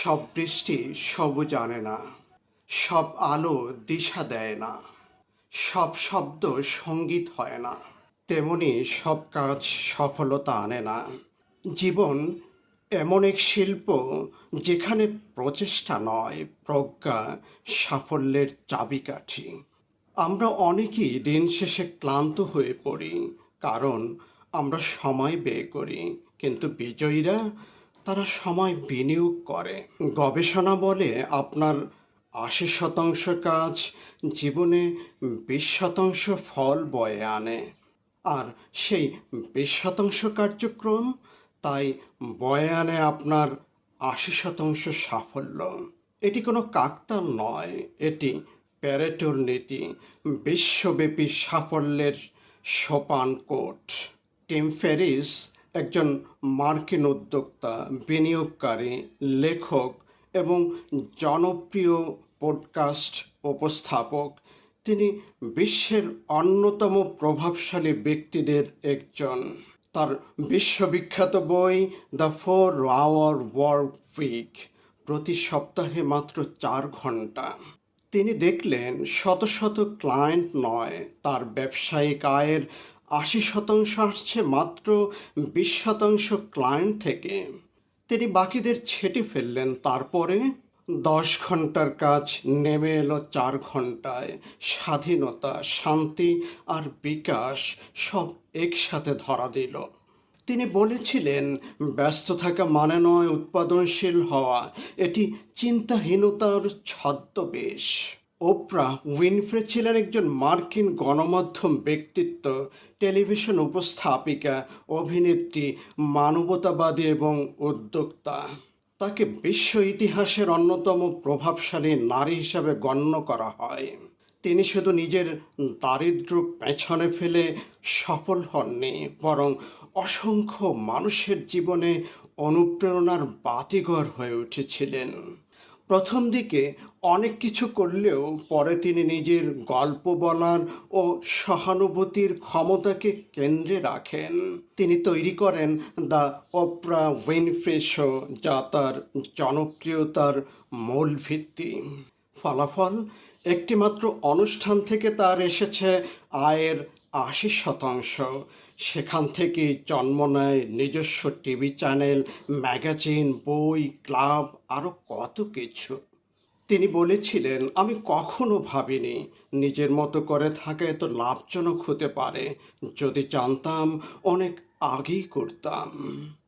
সব বৃষ্টি সবুজ আনে না, সব আলো দিশা দেয় না, সব শব্দ সংগীত হয় না, তেমনি সব কাজ সফলতা আনে না। জীবন এমন এক শিল্প যেখানে প্রচেষ্টা নয়, প্রজ্ঞা সাফল্যের চাবিকাঠি। আমরা অনেকেই দিন শেষে ক্লান্ত হয়ে পড়ি, কারণ আমরা সময় ব্যয় করি, কিন্তু বিজয়ীরা তারা সময় বিনিয়োগ করে। গবেষণা বলে আপনার আশি শতাংশ কাজ জীবনে বিশ শতাংশ ফল বয়ে আনে। আর সেই বিশ শতাংশ কার্যক্রম, তাই বয়ে আনে আপনার আশি শতাংশ সাফল্য। এটি কোনো কাকতার নয়, এটি প্যারেটোর নীতি, বিশ্বব্যাপী সাফল্যের সোপান কোট। টিম ফেরিস একজন মার্কিন উদ্যোক্তা, বিনিয়োগকারী, লেখক এবং জনপ্রিয় পডকাস্ট উপস্থাপক। তিনি বিশ্বের অন্যতম প্রভাবশালী ব্যক্তিদের একজন। তার বিশ্ববিখ্যাত বই the four hour work week প্রতি সপ্তাহে মাত্র চার ঘণ্টা তিনি দেখলেন, শত শত ক্লায়েন্ট নয়, তার ব্যবসায়িক আয়ের আশি শতাংশ আসছে মাত্র বিশ শতাংশ ক্লায়েন্ট থেকে। তিনি বাকিদের ছেটে ফেললেন। তারপরে দশ ঘণ্টার কাজ, নেমে এলো চার ঘন্টায়। স্বাধীনতা, শান্তি আর বিকাশ সব একসাথে ধরা দিল। তিনি বলেছিলেন, ব্যস্ত থাকা মানে নয় উৎপাদনশীল হওয়া, এটি চিন্তাহীনতার ছদ্মবেশ। ওপ্রা উইনফ্রে ছিলেন একজন মার্কিন গণমাধ্যম ব্যক্তিত্ব, টেলিভিশন উপস্থাপিকা, অভিনেত্রী, মানবতাবাদী এবং উদ্যোক্তা। তাকে বিশ্ব ইতিহাসের অন্যতম প্রভাবশালী নারী হিসাবে গণ্য করা হয়। তিনি শুধু নিজের দারিদ্র পেছনে ফেলে সফল হননি, বরং অসংখ্য মানুষের জীবনে অনুপ্রেরণার বাতিঘর হয়ে উঠেছিলেন। প্রথম দিকে অনেক কিছু করলেও পরে তিনি নিজের গল্প বলার ও সহানুভূতির ক্ষমতাকে কেন্দ্রে রাখেন। তিনি তৈরি করেন দ্য অপ্রা উইনফ্রে শো, যা তার জনপ্রিয়তার মূল ভিত্তি। ফলাফল, একটিমাত্র অনুষ্ঠান থেকে তার এসেছে আয়ের আশি শতাংশ। সেখান থেকে জন্ম নেয় নিজস্ব টিভি চ্যানেল, ম্যাগাজিন, বই, ক্লাব আরও কত কিছু। তিনি বলেছিলেন, আমি কখনো ভাবিনি নিজের মতো করে থাকা এত লাভজনক হতে পারে। যদি জানতাম, অনেক আগেই করতাম।